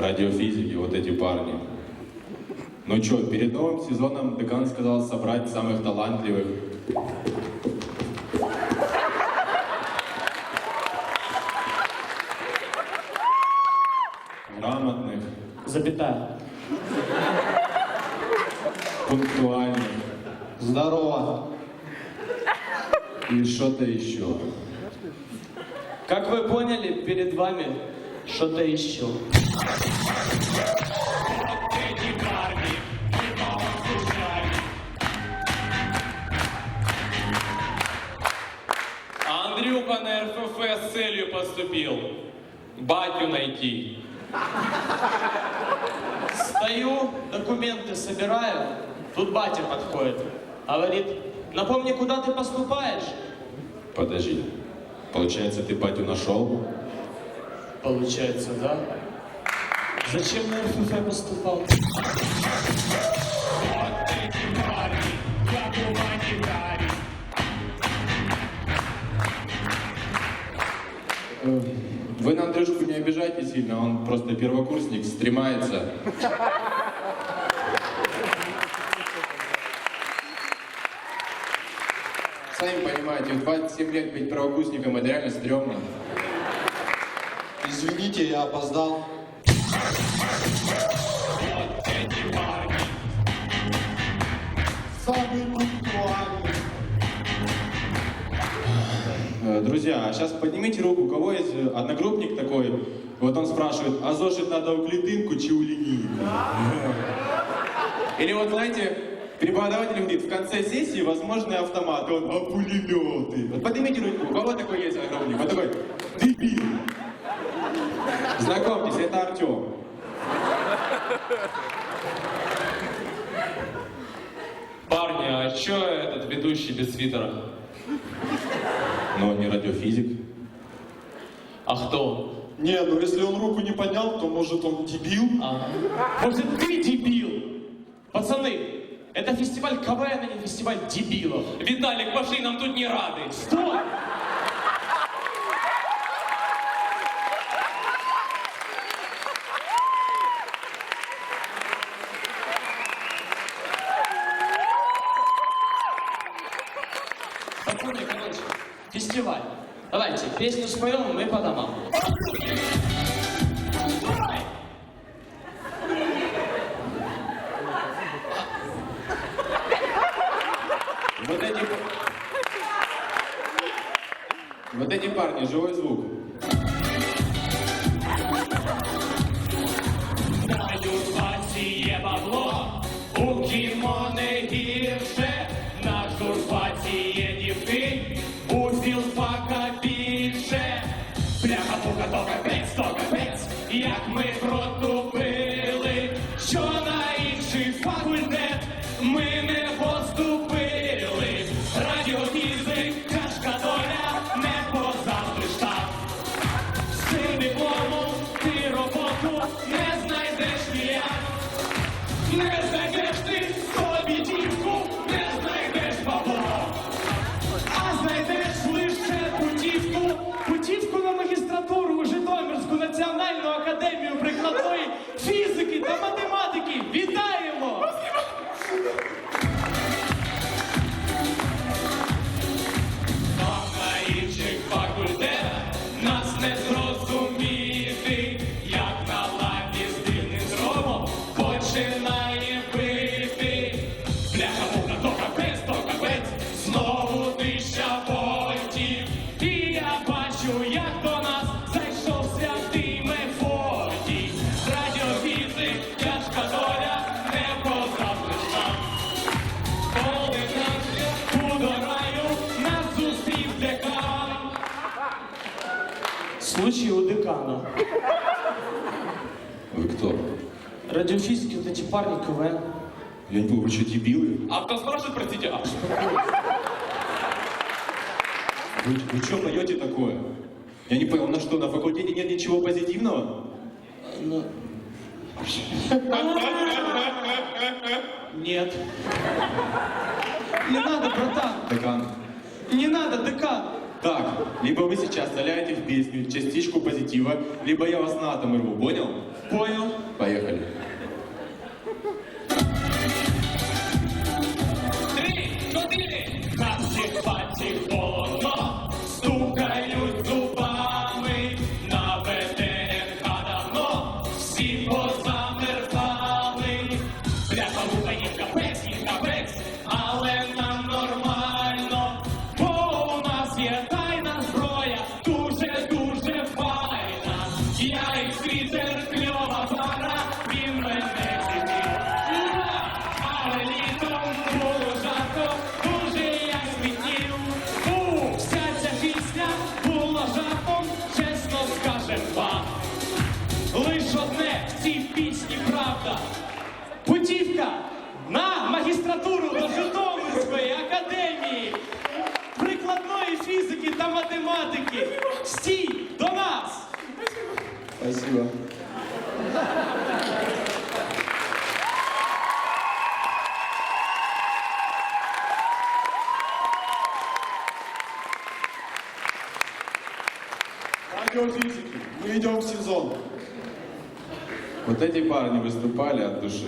радиофизики, вот эти парни. Ну что, перед новым сезоном декан сказал собрать самых талантливых. Грамотных, Запятая. пунктуальных Здорово. и что-то еще. Как вы поняли, перед вами что-то еще. А Андрюха на РФФ с целью поступил. Батю найти. Стою, документы собираю, тут батя подходит. Говорит, напомни, куда ты поступаешь? Подожди. Получается, ты батю нашел? Получается, да? Зачем на РФФ поступал? Э, Вы на Андрюшку не обижайте сильно, он просто первокурсник, стремается. Сами понимаете, в 27 лет быть первокурсником это реально стрёмно. Извините, я опоздал. Друзья, а сейчас поднимите руку, у кого есть э, одногруппник такой, вот он спрашивает, а зошит надо у клетинку чи у? Или вот, знаете, преподаватель говорит, в конце сессии возможны автоматы, он, а пулеметы? Вот поднимите руку, у кого такой есть одногруппник? Вот такой. Знакомьтесь, это Артем. Парни, а чё этот ведущий без свитера? Но он не радиофизик. А кто? Не, ну если он руку не поднял, то может он дебил? А. Может, ты дебил? Пацаны, это фестиваль КВН, а не фестиваль дебилов. Виталик, пошли, нам тут не рады. Стой! Пацаны, короче, фестиваль. Давайте, песню споем, и мы по домам. Вот эти... Вот эти парни, живой звук. Дають паціє бабло, у кіно не Пука то капець, як ми протупили, що на інший факультет ми не поступили. Радіофізик, тяжка доля, не позавжди штаб. З цим дипломом ти роботу не знайдеш ніяк. Не Декана. Вы кто? Радиофизики, вот эти парни КВН. Я не помню, вы что, дебилы? А кто спрашивает, простите, а? Вы, вы что поете такое? Я не понял, на что, на факультете нет ничего позитивного? Ну... Нет. Не надо, братан. Декан. Не надо, декан. Так, либо вы сейчас вставляете в песню частичку позитива, либо я вас на атом рву, понял? Понял. Поехали. У тайна зброя, дуже-дуже файна. Я і світер кльова пара, він мене. Але літом було жарко, дуже я звітів. Фу, вся ця пісня була жартом, чесно скажем вам. Лиш одне в цій пісні правда. Путівка на магістратуру до Житомирської академії прикладної фізики та математики. Стій до нас! Спасибо. Радиофизики, мы идем в сезон. Вот эти парни выступали от души.